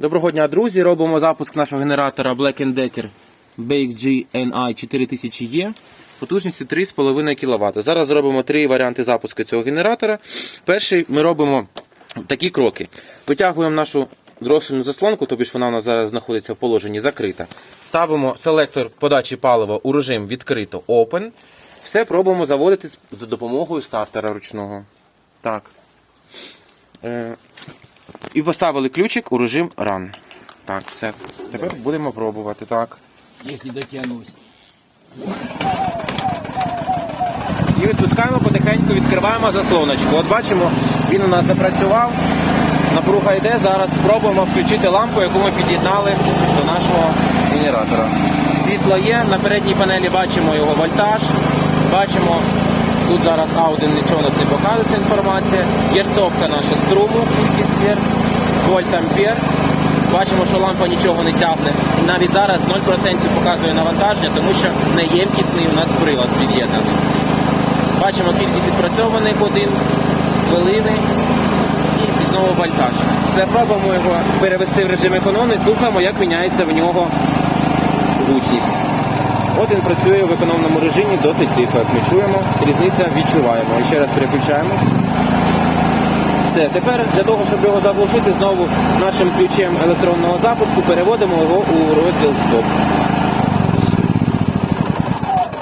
Доброго дня, друзі! Робимо запуск нашого генератора Black Decker BXG NI 4000E потужністю 3,5 кВт. Зараз зробимо три варіанти запуску цього генератора. Перший ми робимо такі кроки. Витягуємо нашу дросельну заслонку, тобі ж вона у нас зараз знаходиться в положенні закрита. Ставимо селектор подачі палива у режим відкрито Open. Все пробуємо заводити за допомогою стартера ручного. Так. І поставили ключик у режим Run. Так, все. Тепер будемо пробувати. Так. Если дотянусь. І відпускаємо потихеньку, відкриваємо заслоночку. От бачимо, він у нас запрацював. Напруга йде. Зараз спробуємо включити лампу, яку ми під'єднали до нашого генератора. Світло є. На передній панелі бачимо його вольтаж. Бачимо, тут зараз аудин нічого нас не показує ця інформація. Єрцовка наша струму, кількість єрц, вольт ампер. Бачимо, що лампа нічого не тягне. І навіть зараз 0% показує навантаження, тому що неємкісний у нас прилад під'єднаний. Бачимо кількість відпрацьованих годин, хвилини і знову вольтаж. Все, пробуємо його перевести в режим економний, слухаємо, як міняється в нього гучність. От він працює в економному режимі досить тихо, як ми чуємо. Різниця відчуваємо. І ще раз переключаємо. Все, тепер для того, щоб його заглушити, знову нашим ключем електронного запуску переводимо його у розділ стоп.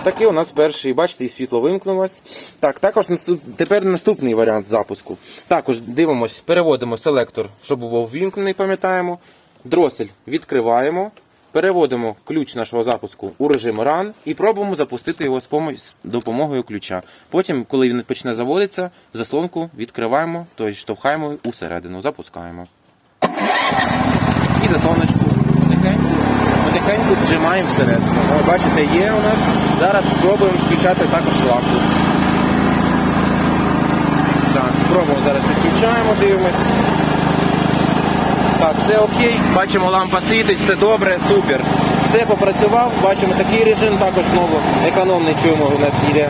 Такий у нас перший, бачите, і світло вимкнулось. Так, також наступ... тепер наступний варіант запуску. Також дивимось, переводимо селектор, щоб був ввімкнений, пам'ятаємо. Дросель відкриваємо, переводимо ключ нашого запуску у режим Run і пробуємо запустити його з допомогою ключа. Потім, коли він почне заводитися, заслонку відкриваємо, тобто штовхаємо усередину, запускаємо. І заслоночку потихеньку, потихеньку вжимаємо всередину. Бачите, є у нас. Зараз спробуємо включати також лампу. Так, спробуємо зараз підключаємо, дивимось. Так, все окей. Бачимо, лампа світить, все добре, супер. Все попрацював, бачимо такий режим, також знову економний чуємо, у нас йде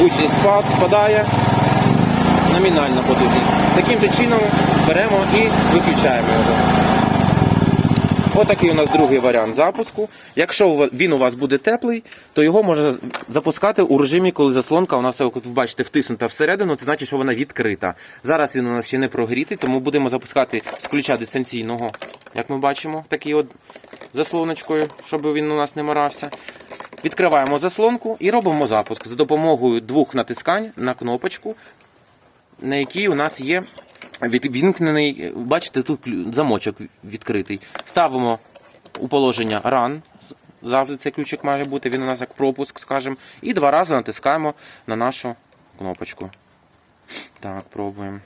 гучність спад, спадає. Номінальна потужність. Таким же чином беремо і виключаємо його. Отакий у нас другий варіант запуску. Якщо він у вас буде теплий, то його можна запускати у режимі, коли заслонка у нас, як ви бачите, втиснута всередину, це значить, що вона відкрита. Зараз він у нас ще не прогрітий, тому будемо запускати з ключа дистанційного, як ми бачимо, такий от заслоночкою, щоб він у нас не морався. Відкриваємо заслонку і робимо запуск за допомогою двох натискань на кнопочку, на якій у нас є відвімкнений, бачите, тут замочок відкритий. Ставимо у положення Run. Завжди цей ключик має бути, він у нас як пропуск, скажімо. І два рази натискаємо на нашу кнопочку. Так, пробуємо.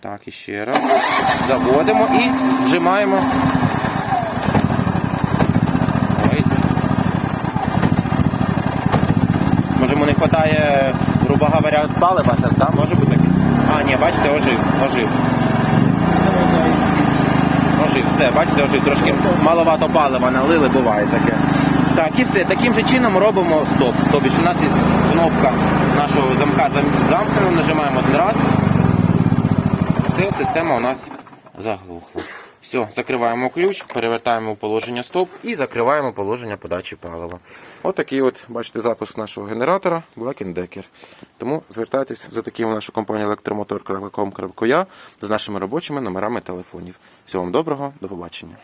Так, і ще раз. Заводимо і вжимаємо. Ой. Може йому не вистачає, грубо говоря, палива зараз, да? Може бути таке? Ні, бачите, ожив, ожив. Ожив, все, бачите, ожив, трошки маловато палива налили, буває таке. Так, і все. Таким же чином робимо стоп. Тобто у нас є кнопка нашого замка замкнена, нажимаємо один раз. Все, система у нас заглухла. Все, закриваємо ключ, перевертаємо положення стоп і закриваємо положення подачі палива. Отакий от, бачите, запуск нашого генератора Black Decker. Тому звертайтесь за таким в нашу компанію електромотор.com.ua з нашими робочими номерами телефонів. Всього вам доброго, до побачення.